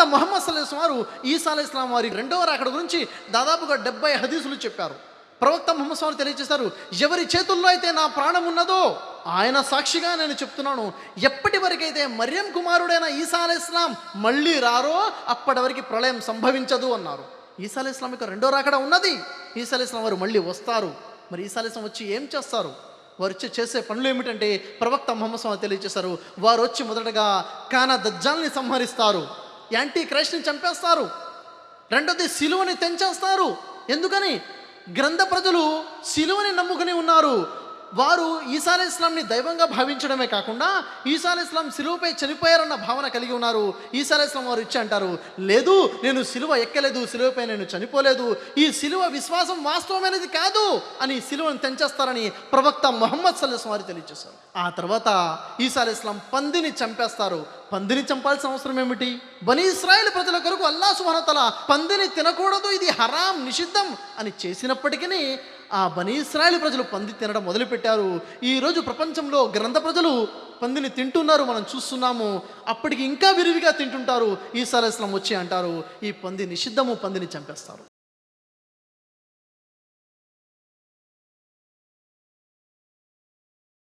ప్రవక్త మొహమ్మద్ సల్లేస్ వారు ఈసా ఇస్లాం వారి రెండవ రాకడ గురించి దాదాపుగా డెబ్బై హదీసులు చెప్పారు. ప్రవక్త మొహమ్మద్ స్వామి తెలియజేశారు ఎవరి చేతుల్లో అయితే నా ప్రాణం ఉన్నదో ఆయన సాక్షిగా నేను చెప్తున్నాను. ఎప్పటి వరకైతే మర్యం కుమారుడైన ఈసా ఇస్లాం మళ్ళీ రారో అప్పటి వరకు ప్రళయం సంభవించదు అన్నారు. ఈసా అలీ ఇస్లాం యొక్క రెండో రాకడ ఉన్నది. ఈసా ఇస్లాం వారు మళ్ళీ వస్తారు. మరి ఈసా అలీ ఇస్లాం వచ్చి ఏం చేస్తారు? వారు వచ్చి చేసే పనులు ఏమిటంటే ప్రవక్త మొహమ్మద్ స్వామి తెలియజేశారు వారు వచ్చి మొదటగా కానా దజ్జాల్ని సంహరిస్తారు. యాంటీ క్రైస్ట్ని చంపేస్తారు. రెండోది సిలువని తెంచేస్తారు. ఎందుకని? గ్రంథ ప్రజలు సిలువని నమ్ముకుని ఉన్నారు. వారు ఈసా ఇస్లాంని దైవంగా భావించడమే కాకుండా ఈసా ఇస్లాం సిలువపై చనిపోయారన్న భావన కలిగి ఉన్నారు. ఈసా ఇస్లాం వారు ఇచ్చి అంటారు లేదు నేను సిలువ ఎక్కలేదు సిలువపై నేను చనిపోలేదు. ఈ సిలువ విశ్వాసం వాస్తవమైనది కాదు అని సిలువను తెంచేస్తారని ప్రవక్త మొహమ్మద్ సల్లాస్ వారు తెలియజేశారు. ఆ తర్వాత ఈసా ఇస్లాం పందిని చంపేస్తారు. పందిని చంపాల్సిన అవసరం ఏమిటి? బని ఇస్రాయేల్ ప్రజల కొరకు అల్లా సుమనతల పందిని తినకూడదు ఇది హరాం నిషిద్ధం అని చేసినప్పటికీ ఆ బని ఇస్రాయేల్ ప్రజలు పంది తినడం మొదలుపెట్టారు. ఈరోజు ప్రపంచంలో గ్రంథ ప్రజలు పందిని తింటున్నారు మనం చూస్తున్నాము. అప్పటికి ఇంకా విరివిగా తింటుంటారు. ఈసా అలైహిస్లాం వచ్చి అంటారు ఈ పంది నిషిద్ధము పందిని చంపేస్తారు.